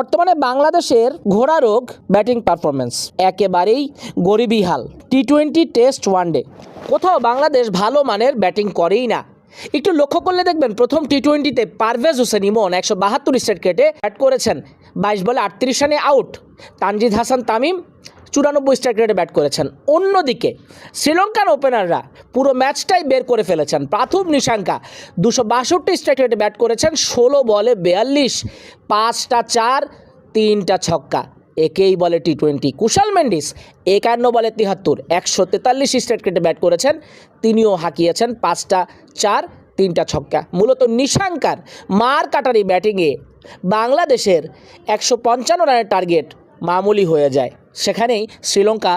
বর্তমানে বাংলাদেশের ঘোড়া রোগ ব্যাটিং পারফরমেন্স একেবারেই গরিবী হাল। টি টোয়েন্টি টেস্ট ওয়ানডে কোথাও বাংলাদেশ ভালো মানের ব্যাটিং করেই না। একটু লক্ষ্য করলে দেখবেন প্রথম টি টোয়েন্টিতে পারভেজ হোসেন ইমন একশো বাহাত্তর স্টেট কেটে ব্যাট করেছেন। বাইশ বলে আটত্রিশ রানে আউট তানজিদ হাসান তামিম চুরানব্বই স্ট্রাইক রেটে ব্যাট করেছেন। অন্যদিকে, শ্রীলঙ্কান ওপেনাররা পুরো ম্যাচটাই বের করে ফেলেছেন। প্রাথম নিশাঙ্কা দুশো বাষট্টি স্ট্রাইক রেটে ব্যাট করেছেন, ষোলো বলে বেয়াল্লিশ, পাঁচটা চার, তিনটা ছক্কা। একেই বলে টি টোয়েন্টি কুশাল মেন্ডিস, একান্ন বলে তিহাত্তর, একশো তেতাল্লিশ স্ট্রাইক রেটে ব্যাট করেছেন, তিনিও হাঁকিয়েছেন, পাঁচটা চার, তিনটা ছক্কা। মূলত নিশাঙ্কার মার কাটারি ব্যাটিংয়ে বাংলাদেশের একশো পঞ্চান্ন রানের টার্গেট মামুলি হয়ে যায়। সেখানেই শ্রীলঙ্কা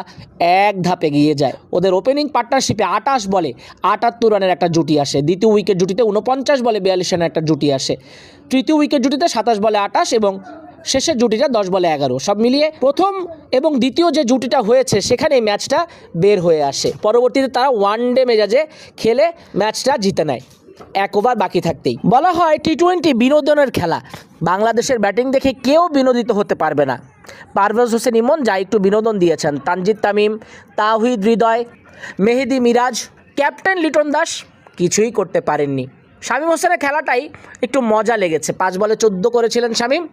এক ধাপে এগিয়ে যায়। ওদের ওপেনিং পার্টনারশিপে আটাশ বলে আটাত্তর রানের একটা জুটি আসে। দ্বিতীয় উইকেট জুটিতে উনপঞ্চাশ বলে বিয়াল্লিশ রানের একটা জুটি আসে। তৃতীয় উইকেট জুটিতে সাতাশ বলে আটাশ এবং শেষের জুটিটা দশ বলে এগারো। সব মিলিয়ে প্রথম এবং দ্বিতীয় যে জুটিটা হয়েছে সেখানে ম্যাচটা বের হয়ে আসে। পরবর্তীতে তারা ওয়ান ডে মেজাজে খেলে ম্যাচটা জিতে নেয়। এক ওভার বাকি থাকতেই। বলা হয় টি টোয়েন্টি বিনোদনের খেলা। বাংলাদেশের ব্যাটিং দেখে কেউ বিনোদিত হতে পারবে না। পারভেজ হোসেন ইমন যা একটু বিনোদন দিয়েছেন। তানজিদ তামিম তাহিদ হৃদয়, মেহেদি মিরাজ, ক্যাপ্টেন লিটন দাস কিছুই করতে পারেননি। শামীম হোসেনের খেলাটাই একটু মজা লেগেছে। পাঁচ বলে চোদ্দ করেছিলেন শামীম।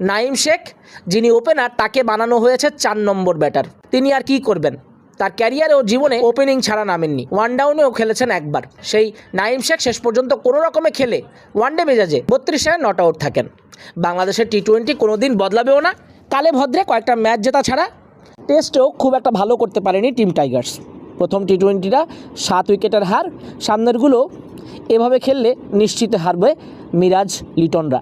নাইম শেখ, যিনি ওপেনার, তাকে বানানো হয়েছে চার নম্বর ব্যাটার। তিনি আর কি করবেন? তার ক্যারিয়ারে ও জীবনে ওপেনিং ছাড়া নামেননি। ওয়ান ডাউনেও খেলেছেন একবার। সেই নাইম শেখ শেষ পর্যন্ত কোনো রকমে খেলে ওয়ানডে মেজাজে বত্রিশ রানে নট আউট থাকেন। বাংলাদেশের টি টোয়েন্টি কোনো দিন বদলাবেও না। কালে ভদ্রে কয়েকটা ম্যাচ জেতা ছাড়া টেস্টেও খুব একটা ভালো করতে পারেনি টিম টাইগার্স প্রথম টি টোয়েন্টিটা সাত উইকেটের হার, সামনেরগুলো এভাবে খেললে নিশ্চিত হারবে মিরাজ লিটনরা।